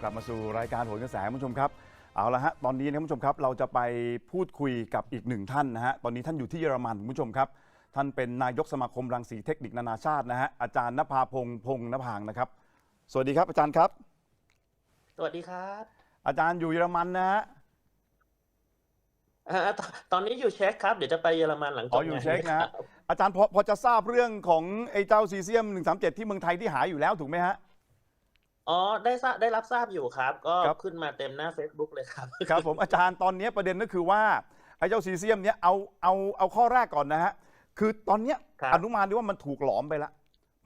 กลับมาสู่รายการโหนกระแสคุณผู้ชมครับเอาละฮะตอนนี้นะคุณผู้ชมครับเราจะไปพูดคุยกับอีกหนึ่งท่านนะฮะตอนนี้ท่านอยู่ที่เยอรมันคุณผู้ชมครับท่านเป็นนายกสมาคมรังสีเทคนิคนานาชาตินะฮะอาจารย์นภาพงษ์พงษ์นภางนะครับ สวัสดีครับอาจารย์ครับ สวัสดีครับ อาจารย์อยู่เยอรมันนะฮะอ่าตตอนนี้อยู่เช็คครับ เดี๋ยวจะไปเยอรมันหลังจอ๋อบอยู่งานเช็คนะคฮะรับอาจารย์พอพอจะทราบเรื่องของไอ้เจ้าซีเซียม 137 ที่เมืองไทยที่หายอยู่แล้วถูกไหมฮะ อ๋อได้ทราบได้รับทราบอยู่ครับ ก็ครับ ขึ้นมาเต็มหน้า Facebook เลยครับ ครับผมอาจารย์ตอนนี้ประเด็นก็คือว่าไอ้เจ้าซีเซียมเนี้ยเอาเอาเอาข้อแรกก่อนนะฮะคือตอนเนี้ยครับ อนุมานได้ว่ามันถูกหลอมไปละ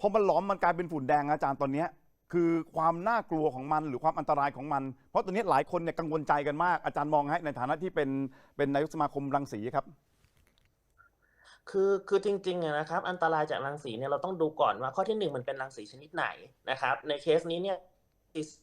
พอมันหลอมมันกลายเป็นฝุ่นแดงนะอาจารย์ตอนเนี้ยคือความน่ากลัวของมันหรือความอันตรายของมัน เพราะตอนนี้หลายคนเนี่ยกังวลใจกันมากอาจารย์มองให้ในฐานะที่เป็นเป็นนายกสมาคมรังสีครับ คือคือจริงๆอะนะครับ อันตรายจากรังสีเนี่ยเราต้องดูก่อนว่าข้อที่หนึ่งมันเป็นรังสีชนิดไหนนะครับ ในเคสนี้เนี่ย is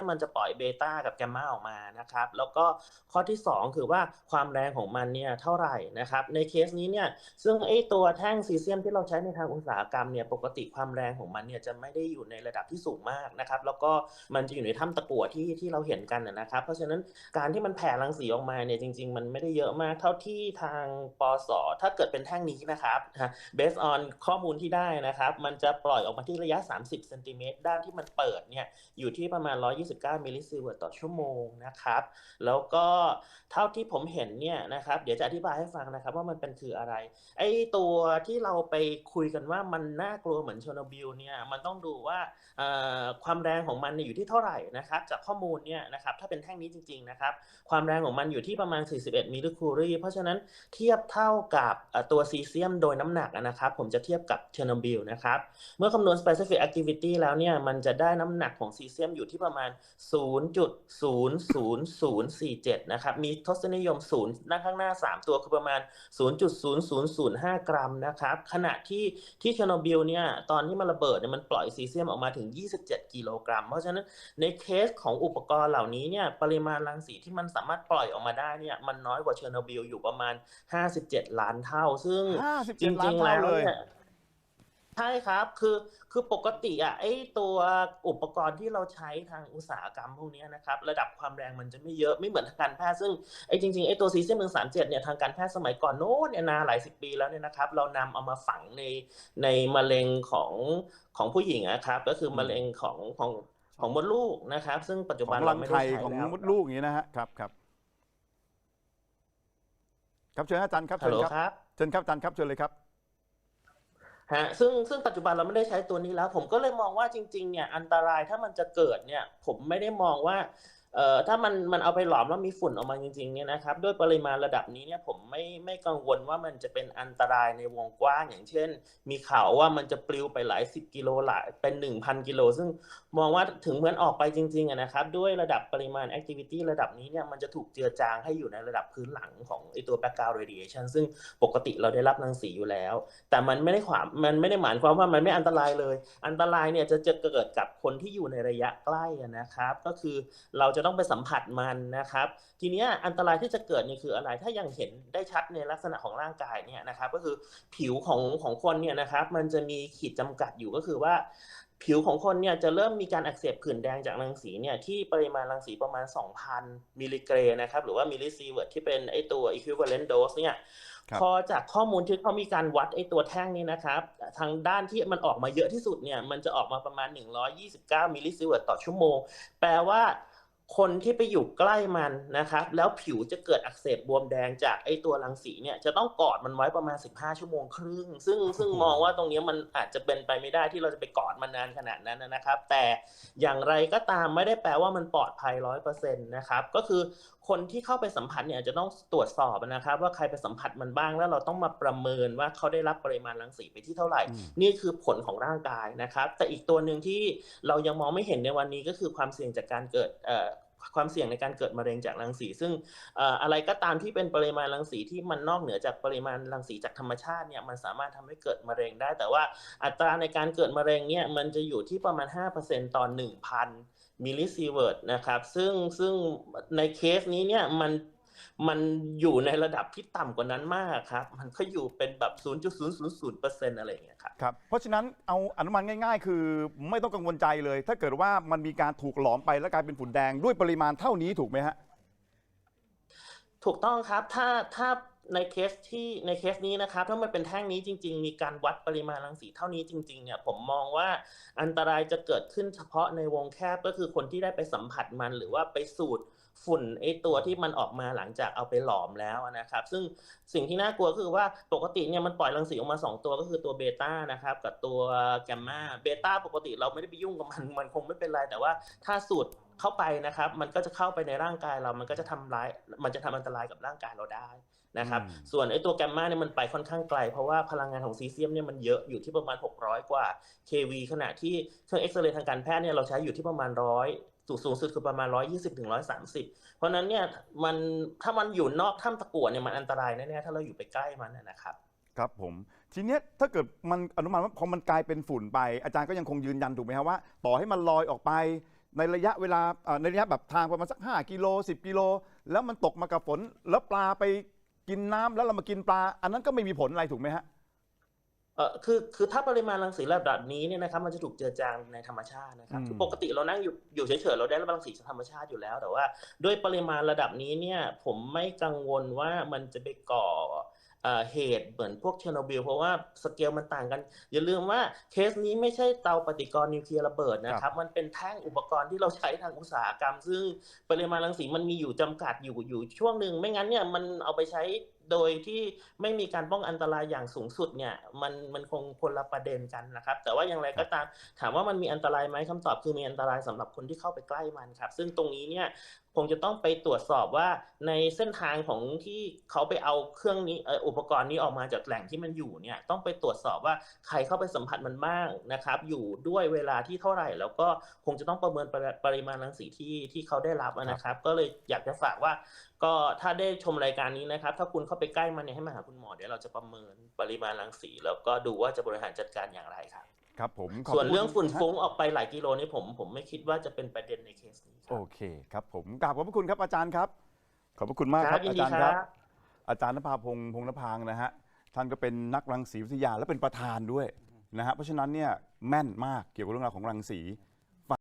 มันจะปล่อยเบต้ากับแกมมาออกมานะครับ แล้วก็ข้อที่สองคือว่าความแรงของมันเนี่ยเท่าไหร่นะครับ ในเคสนี้เนี่ยซึ่งไอ้ตัวแท่งซีเซียมที่เราใช้ในทางอุตสาหกรรมเนี่ยปกติความแรงของมันเนี่ยจะไม่ได้อยู่ในระดับที่สูงมากนะครับ แล้วก็มันจะอยู่ในถ้ำตะกั่วที่ที่เราเห็นกันนะครับ เพราะฉะนั้นการที่มันแผ่รังสีออกมาเนี่ยจริง ๆ มันไม่ได้เยอะมากเท่าที่ทางปสถ้าเกิดเป็นแท่งนี้นะครับนะ based on ข้อมูลที่ได้นะครับ มันจะปล่อยออกมาที่ระยะ 30เซนติเมตรด้านที่มันเปิดเนี่ยอยู่ที่ประมาณ120 129 มิลลิซีเวิร์ตต่อชั่วโมงนะครับ แล้วก็เท่าที่ผมเห็นเนี่ยนะครับ เดี๋ยวจะอธิบายให้ฟังนะครับ ว่ามันเป็นคืออะไร ไอ้ตัวที่เราไปคุยกันว่ามันน่ากลัวเหมือนชโนบิลเนี่ย มันต้องดูว่าความแรงของมันอยู่ที่เท่าไหร่นะครับ จากข้อมูลเนี่ยนะครับ ถ้าเป็นแท่งนี้จริง ๆนะครับ ความแรงของมันอยู่ที่ประมาณ 41 มิลลิคูรีเพราะฉะนั้นเทียบเท่ากับตัวซีเซียมโดยน้ำหนักนะครับ ผมจะเทียบกับเชอร์โนบิลนะครับ เมื่อคำนวณ specific activity แล้วเนี่ย มันจะได้น้ำหนักของซีเซียมอยู่ที่ประมาณ0.00047 นะครับ มีทศนิยม0ด้านข้างหน้า 3 ตัวคือประมาณ 0.0005 กรัมนะครับ ขณะที่ที่เชอร์โนบิลเนี่ย ตอนที่มันระเบิดเนี่ยมันปล่อยซีเซียมออกมาถึง 27 กิโลกรัม เพราะฉะนั้นในเคสของอุปกรณ์เหล่านี้เนี่ย ปริมาณรังสีที่มันสามารถปล่อยออกมาได้เนี่ย มันน้อยกว่าเชอร์โนบิลอยู่ประมาณ 57 ล้านเท่า ซึ่งจ57ล้ารินงๆเท่าแล้วเลยเนี่ย ใช่ครับ คือคือปกติอะไอ้ตัวอุปกรณ์ที่เราใช้ทางอุตสาหกรรมพวกเนี้ยนะครับ ระดับความแรงมันจะไม่เยอะไม่เหมือนทางการแพทย์ซึ่งไอ้จริงๆไอ้ตัวซีเซียมหนึ่งสามเจ็ดเนี่ยทางการแพทย์สมัยก่อนโน้นเนี่ยนานหลายสิบปีแล้วเนี่ยนะครับ เรานำเอามาฝังในในมะเร็งของของผู้หญิงอะครับ ก็คือมะเร็งของของของมดลูกนะครับ ซึ่งปัจจุขบัอนงเรารังไม่ไข่ได้ใช้ของแล้วมดลูกอย่างนี้นะฮะครับครับครับเชิญอาจารย์ครับฮัลเชิญโหลครับครับเชิญครับอาจารย์ครับเชิญเลยครับ ฮะซึ่งซึ่งปัจจุบันเราไม่ได้ใช้ตัวนี้แล้ว ผมก็เลยมองว่าจริง ๆ เนี่ยอันตรายถ้ามันจะเกิดเนี่ย ผมไม่ได้มองว่า เอ่อถ้ามันมันเอาไปหลอมแล้วมีฝุ่นออกมาจริงๆเนี่ยนะครับด้วยปริมาณระดับนี้เนี่ยผมไม่ไม่กังวลว่ามันจะเป็นอันตรายในวงกว้างอย่างเช่น มีข่าวว่ามันจะปลิวไปหลายสิบกิโลหลายเป็นหนึ่งพันกิโล ซึ่งมองว่าถึงเหมือนออกไปจริงๆอะนะครับด้วยระดับปริมาณแอคทิวิตี้ระดับนี้เนี่ยมันจะถูกเจือจางให้อยู่ในระดับพื้นหลังของไอตัว background radiation ซึ่งปกติเราได้รับรังสีอยู่แล้ว แต่มันไม่ได้ความมันไม่ได้หมายความว่ามันไม่อันตรายเลย อันตรายเนี่ยจะจะเกิดกับคนที่อยู่ในระยะใกล้อะนะครับ ก็คือเราจะต้องไปสัมผัสมันนะครับ ทีเนี้ยอันตรายที่จะเกิดนี่คืออะไรถ้ายังเห็นได้ชัดในลักษณะของร่างกายเนี่ยนะครับก็คือผิวของของคนเนี่ยนะครับมันจะมีขีดจำกัดอยู่ก็คือว่า ผิวของคนเนี่ยจะเริ่มมีการอักเสบผื่นแดงจากรังสีเนี่ยที่ปริมาณรังสีประมาณ 2,000 มิลลิเกรนะครับหรือว่ามิลลิซีเวิร์ตที่เป็นไอตัว equivalent dose เนี่ยครับพอจากข้อมูลที่เขามีการวัดไอตัวแท่งนี้นะครับ ทางด้านที่มันออกมาเยอะที่สุดเนี่ยมันจะออกมาประมาณ 129 มิลลิซีเวิร์ตต่อชั่วโมง แปลว่า คนที่ไปอยู่ใกล้มันนะครับ แล้วผิวจะเกิดอักเสบบวมแดงจากไอตัวรังสีเนี่ยจะต้องกอดมันไว้ประมาณ 15 ชั่วโมงครึ่ง ซึ่งซึ่งโอ้โหมองว่าตรงเนี้ยมันอาจจะเป็นไปไม่ได้ที่เราจะไปกอดมันนานขนาดนั้นนะครับ แต่อย่างไรก็ตามไม่ได้แปลว่ามันปลอดภัยร้อยเปอร์เซ็นต์นะครับ ก็คือ คนที่เข้าไปสัมผัสเนี่ยอาจจะต้องตรวจสอบนะครับ ว่าใครไปสัมผัสมันบ้างแล้วเราต้องมาประเมินว่าเขาได้รับปริมาณรังสีไปที่เท่าไหร่อืมนี่คือผลของร่างกายนะครับ แต่อีกตัวหนึ่งที่เรายังมองไม่เห็นในวันนี้ก็คือความเสี่ยงจากการเกิดเอ่อความเสี่ยงในการเกิดมะเร็งจากรังสี ซึ่งเอ่ออะไรก็ตามที่เป็นปริมาณรังสีที่มันนอกเหนือจากปริมาณรังสีจากธรรมชาติเนี่ยมันสามารถทำให้เกิดมะเร็งได้ แต่ว่าอัตราในการเกิดมะเร็งเนี่ยมันจะอยู่ที่ประมาณ 5%ต่อ1,000 มิลลิซีเวิร์ตนะครับซึ่งซึ่งในเคสนี้เนี่ยมันมันอยู่ในระดับที่ต่ำกว่านั้นมากครับ มันก็อยู่เป็นแบบ 0.000%อะไรอย่างเงี้ยครับครับ เพราะฉะนั้นเอาอนุมานง่าย ๆ คือไม่ต้องกังวลใจเลย ถ้าเกิดว่ามันมีการถูกหลอมไปแล้วกลายเป็นฝุ่นแดงด้วยปริมาณเท่านี้ถูกไหมฮะ ถูกต้องครับ ถ้าถ้า ในเคสที่ในเคสนี้นะครับถ้ามันเป็นแท่งนี้จริง ๆ มีการวัดปริมาณรังสีเท่านี้จริงๆเนี่ยผมมองว่าอันตรายจะเกิดขึ้นเฉพาะในวงแคบก็คือคนที่ได้ไปสัมผัสมันหรือว่าไปสูดฝุ่นไอตัวที่มันออกมาหลังจากเอาไปหลอมแล้วนะครับ ซึ่งสิ่งที่น่ากลัวก็คือว่าปกติเนี่ยมันปล่อยรังสีออกมา 2 ตัวก็คือตัวเบต้านะครับกับตัวแกมมาเบต้าปกติเราไม่ได้ไปยุ่งกับมันมันคงไม่เป็นไร แต่ว่าถ้าสูดเข้าไปนะครับ มันก็จะเข้าไปในร่างกายเรา มันก็จะทำร้าย มันจะทำอันตรายกับร่างกายเราได้ นะครับอืมส่วนไอ้ตัวแกมมาเนี่ยมันไปค่อนข้างไกล เพราะว่าพลังงานของซีเซียมเนี่ยมันเยอะอยู่ที่ประมาณ 600 กว่า kV ขณะที่เครื่องเอ็กซเรย์ทางการแพทย์เนี่ยเราใช้อยู่ที่ประมาณร้อยสูงสูงสุดคือประมาณ 120ถึง130 เพราะฉะนั้นเนี่ยมันถ้ามันอยู่นอกถ้ำตะกั่วเนี่ยมันอันตรายแน่ๆถ้าเราอยู่ไปใกล้มันนะนะครับครับผมทีเนี้ยถ้าเกิดมันอนุมานว่าพอมันกลายเป็นฝุ่นไปอาจารย์ก็ยังคงยืนยันถูกไหมครับว่า ต่อให้มันลอยออกไปในระยะเวลาเอ่อในระยะแบบทางประมาณสัก 5 กิโล 10 กิโล แล้วมันตกมากับฝนแล้วปลาไป กินน้ำแล้วเรามากินปลา อันนั้นก็ไม่มีผลอะไรถูกไหมฮะ เออคือคือถ้าปริมาณรังสีระดับนี้เนี่ยนะครับมันจะถูกเจือจางในธรรมชาตินะครับอืม คือปกติเรานั่งอยู่อยู่เฉยๆเราได้รับรังสีจากธรรมชาติอยู่แล้ว แต่ว่าด้วยปริมาณระดับนี้เนี่ยผมไม่กังวลว่ามันจะไปก่อ เอ่อเหตุเหมือนพวกเชอร์โนบิลเพราะว่าสเกลมันต่างกัน อย่าลืมว่าเคสนี้ไม่ใช่เตาปฏิกรณ์นิวเคลียร์ระเบิดนะครับ มันเป็นแท่งอุปกรณ์ที่เราใช้ทางอุตสาหกรรม ซึ่งปริมาณรังสีมันมีอยู่จำกัดอยู่อยู่ช่วงหนึ่งไม่งั้นเนี่ยมันเอาไปใช้ โดยที่ไม่มีการป้องอันตรายอย่างสูงสุดเนี่ยมันมันคงคนละประเด็นกันนะครับ แต่ว่าอย่างไรก็ตามถามว่ามันมีอันตรายไหมคำตอบคือมีอันตรายสำหรับคนที่เข้าไปใกล้มันครับ ซึ่งตรงนี้เนี่ยคงจะต้องไปตรวจสอบว่าในเส้นทางของที่เขาไปเอาเครื่องนี้อุปกรณ์นี้ออกมาจากแหล่งที่มันอยู่เนี่ยต้องไปตรวจสอบว่าใครเข้าไปสัมผัสมันบ้างนะครับ อยู่ด้วยเวลาที่เท่าไหร่ แล้วก็คงจะต้องประเมินปริปริมาณรังสีที่ที่เขาได้รับนะครับ ก็เลยอยากจะฝากว่า ก็ถ้าได้ชมรายการนี้นะครับ ถ้าคุณเข้าไปใกล้มันเนี่ยให้มาหาคุณหมอเดี๋ยวเราจะประเมินปริมาณรังสีแล้วก็ดูว่าจะบริหารจัดการอย่างไรครับครับผมขบส่วนคุณเรื่องฝุ่นฮะฟุ้งออกไปหลายกิโลนี่ผมผมไม่คิดว่าจะเป็นประเด็นในเคสนี้คโอรับเคครับผมกราบขอบพระคุณครับอาจารย์ครับ ขอบพระคุณมากครับยินอาดีจารย์คครัรับ บ อาจารย์นภาพงศ์พงษ์นภางนะฮะท่านก็เป็นนักรังสีวิทยาและเป็นประธานด้วยนะฮะเพราะฉะนั้นเนี่ยแม่นมากเกี่ยวกับเรื่องราวของรังสี